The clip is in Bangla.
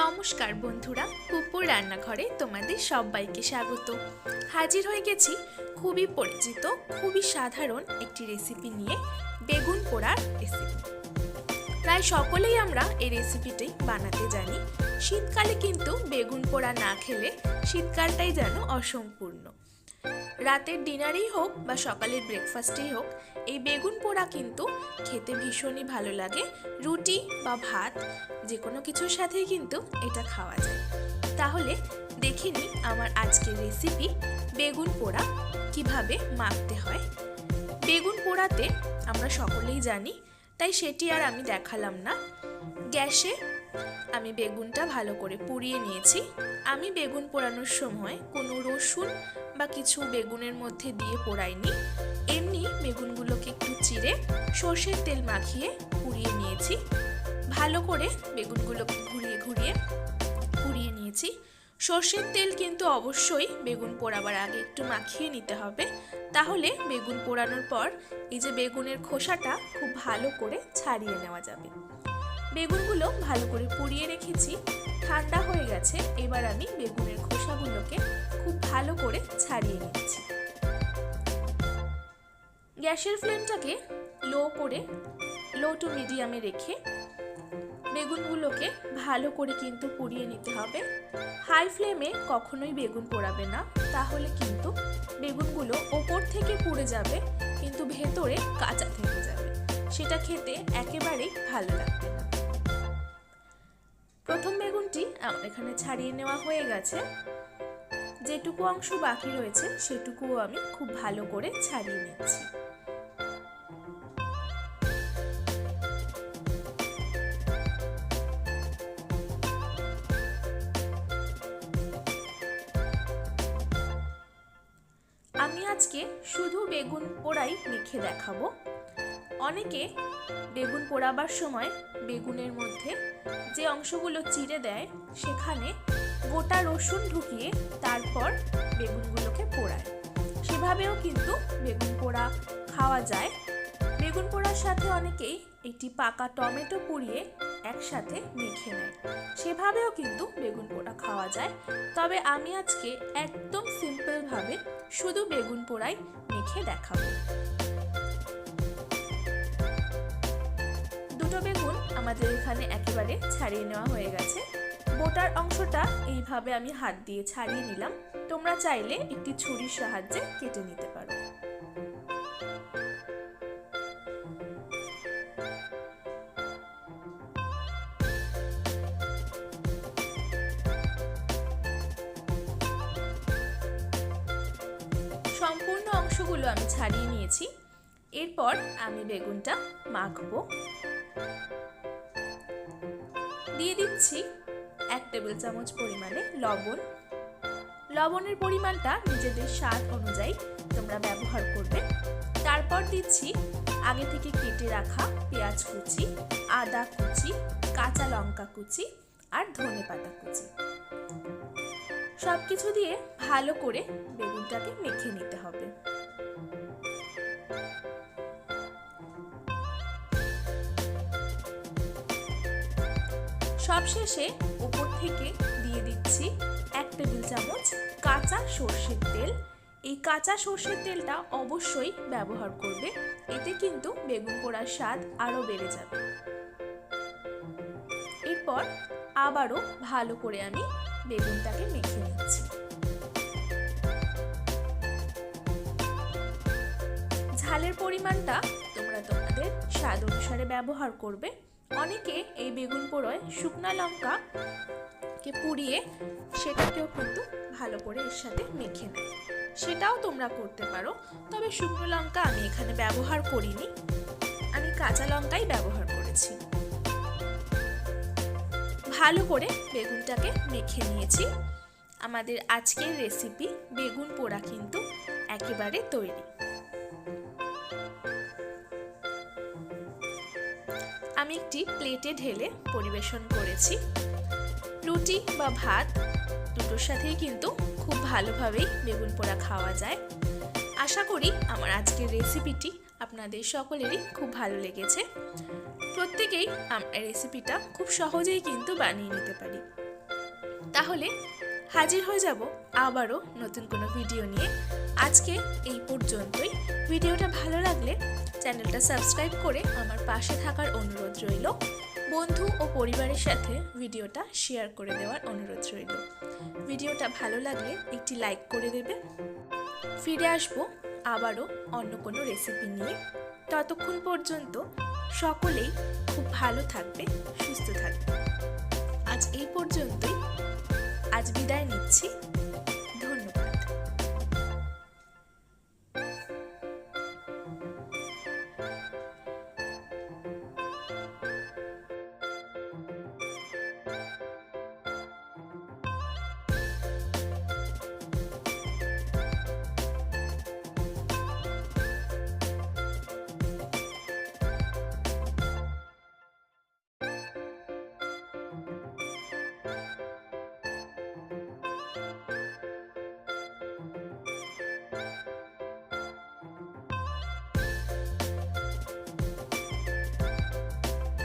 নমস্কার বন্ধুরা কুকুর রান্নাঘরে তোমাদের সবাইকে স্বাগত। হাজির হয়ে গেছি খুবই পরিচিত, খুবই সাধারণ একটি রেসিপি নিয়ে, বেগুন পোড়ার রেসিপি প্রায় সকলেই আমরা এই রেসিপিটি বানাতে জানি। শীতকালে কিন্তু বেগুন পোড়া না খেলে শীতকালটাই যেন অসম্পূর্ণ। রাতের ডিনারেই হোক বা সকালের ব্রেকফাস্টেই হোক, এই বেগুন পোড়া কিন্তু খেতে ভীষণই ভালো লাগে। রুটি বা ভাত যে কোনো কিছুর সাথেই কিন্তু এটা খাওয়া যায়। তাহলে দেখে নিই আমার আজকের রেসিপি বেগুন পোড়া কীভাবে মাখতে হয়। বেগুন পোড়াতে আমরা সকলেই জানি, তাই সেটি আর আমি দেখালাম না। গ্যাসে আমি বেগুনটা ভালো করে পুড়িয়ে নিয়েছি। আমি বেগুন পোড়ানোর সময় কোনো রসুন বা কিছু বেগুনের মধ্যে দিয়ে পোড়াইনি, এমনি বেগুনগুলোকে একটু চিড়ে সর্ষের তেল মাখিয়ে পুড়িয়ে নিয়েছি। ভালো করে বেগুনগুলোকে ঘুরিয়ে ঘুরিয়ে পুড়িয়ে নিয়েছি। সর্ষের তেল কিন্তু অবশ্যই বেগুন পোড়াবার আগে একটু মাখিয়ে নিতে হবে। তাহলে বেগুন পোড়ানোর পর এই যে বেগুনের খোসাটা খুব ভালো করে ছাড়িয়ে নেওয়া যাবে। বেগুনগুলো ভালো করে পুড়িয়ে রেখেছি। ঠান্ডা হয়ে গেছে, এবার আমি বেগুনের খোসাগুলোকে খুব ভালো করে ছাড়িয়ে নিচ্ছি। গ্যাসের ফ্লেমটাকে লো করে, লো টু মিডিয়ামে রেখে বেগুনগুলোকে ভালো করে কিন্তু পুড়িয়ে নিতে হবে। হাই ফ্লেমে কখনোই বেগুন পোড়াবে না, তাহলে কিন্তু বেগুনগুলো ওপর থেকে পুড়ে যাবে, কিন্তু ভেতরে কাঁচা থেকে যাবে। সেটা খেতে একেবারেই ভালো লাগবে না। এখানে ছাড়িয়ে নেওয়া হয়ে গেছে। যেটুকু অংশ বাকি রয়েছে, সেটুকুও আমি খুব ভালো করে ছাড়িয়ে নিচ্ছি। আমি আজকে শুধু বেগুন পোড়াই মেখে দেখাবো। অনেকে বেগুন পোড়াবার সময় বেগুনের মধ্যে যে অংশগুলো চিড়ে দেয়, সেখানে গোটা রসুন ঢুকিয়ে তারপর বেগুনগুলোকে পোড়ায়। সেভাবেও কিন্তু বেগুন পোড়া খাওয়া যায়। বেগুন পোড়ার সাথে অনেকেই একটি পাকা টমেটো পুড়িয়ে একসাথে মেখে নেয়। সেভাবেও কিন্তু বেগুন পোড়া খাওয়া যায়। তবে আমি আজকে একদম সিম্পলভাবে শুধু বেগুন পোড়াই মেখে দেখাবো। আমাদের এখানে একেবারে ছাড়িয়ে নেওয়া হয়ে গেছে। বোটার অংশটা এইভাবে আমি হাত দিয়ে ছাড়িয়ে নিলাম। তোমরা চাইলে একটি ছুরির সাহায্যে কেটে নিতে পারো। সম্পূর্ণ অংশগুলো আমি ছাড়িয়ে নিয়েছি। এরপর আমি বেগুনটা মাখবো। দিয়ে দিচ্ছি এক টেবিল চামচ পরিমাণে লবণ। লবণের পরিমাণটা নিজেদের স্বাদ অনুযায়ী তোমরা ব্যবহার করবে। তারপর দিচ্ছি আগে থেকে কেটে রাখা পেঁয়াজ কুচি, আদা কুচি, কাঁচা লঙ্কা কুচি আর ধনে পাতা কুচি। সব কিছু দিয়ে ভালো করে বেগুনটাকে মেখে নিতে হবে। সবশেষে উপর থেকে দিয়ে দিচ্ছি এক টেবিল চামচ কাঁচা সর্ষের তেল। এই কাঁচা সর্ষের তেলটা অবশ্যই ব্যবহার করবে, এতে কিন্তু বেগুন পোড়ার স্বাদ আরও বেড়ে যাবে। এরপর আবারও ভালো করে আমি বেগুনটাকে মেখে নিচ্ছি। ঝালের পরিমাণটা তোমরা তোমাদের স্বাদ অনুসারে ব্যবহার করবে। অনেকে এই বেগুন পোড়ায় শুকনা লঙ্কা কে পুড়িয়ে সেটাকেও কিন্তু ভালো করে এর সাথে মেখে নেয়। সেটাও তোমরা করতে পারো, তবে শুকনো লঙ্কা আমি এখানে ব্যবহার করিনি। আমি কাঁচা লঙ্কাই ব্যবহার করেছি। ভালো করে বেগুনটাকে মেখে নিয়েছি। আমাদের আজকের রেসিপি বেগুন পোড়া কিন্তু একেবারে তৈরি। আমি একটি প্লেটে ঢেলে পরিবেশন করেছি। রুটি বা ভাত দুটোর সাথেই কিন্তু খুব ভালোভাবেই বেগুন পোড়া খাওয়া যায়। আশা করি আমার আজকের রেসিপিটি আপনাদের সকলেরই খুব ভালো লেগেছে। প্রত্যেকেই আমরা রেসিপিটা খুব সহজেই কিন্তু বানিয়ে নিতে পারি। তাহলে হাজির হয়ে যাব আবারও নতুন কোনো ভিডিও নিয়ে। আজকে এই পর্যন্তই। ভিডিওটা ভালো লাগলে চ্যানেলটা সাবস্ক্রাইব করে আমার পাশে থাকার অনুরোধ রইল। বন্ধু ও পরিবারের সাথে ভিডিওটা শেয়ার করে দেওয়ার অনুরোধ রইল। ভিডিওটা ভালো লাগলে একটি লাইক করে দেবে। ফিরে আসব আবারও অন্য কোনো রেসিপি নিয়ে। ততক্ষণ পর্যন্ত সকলেই খুব ভালো থাকবে, সুস্থ থাকবে। আজ এই পর্যন্তই। আজ বিদায় নিচ্ছি।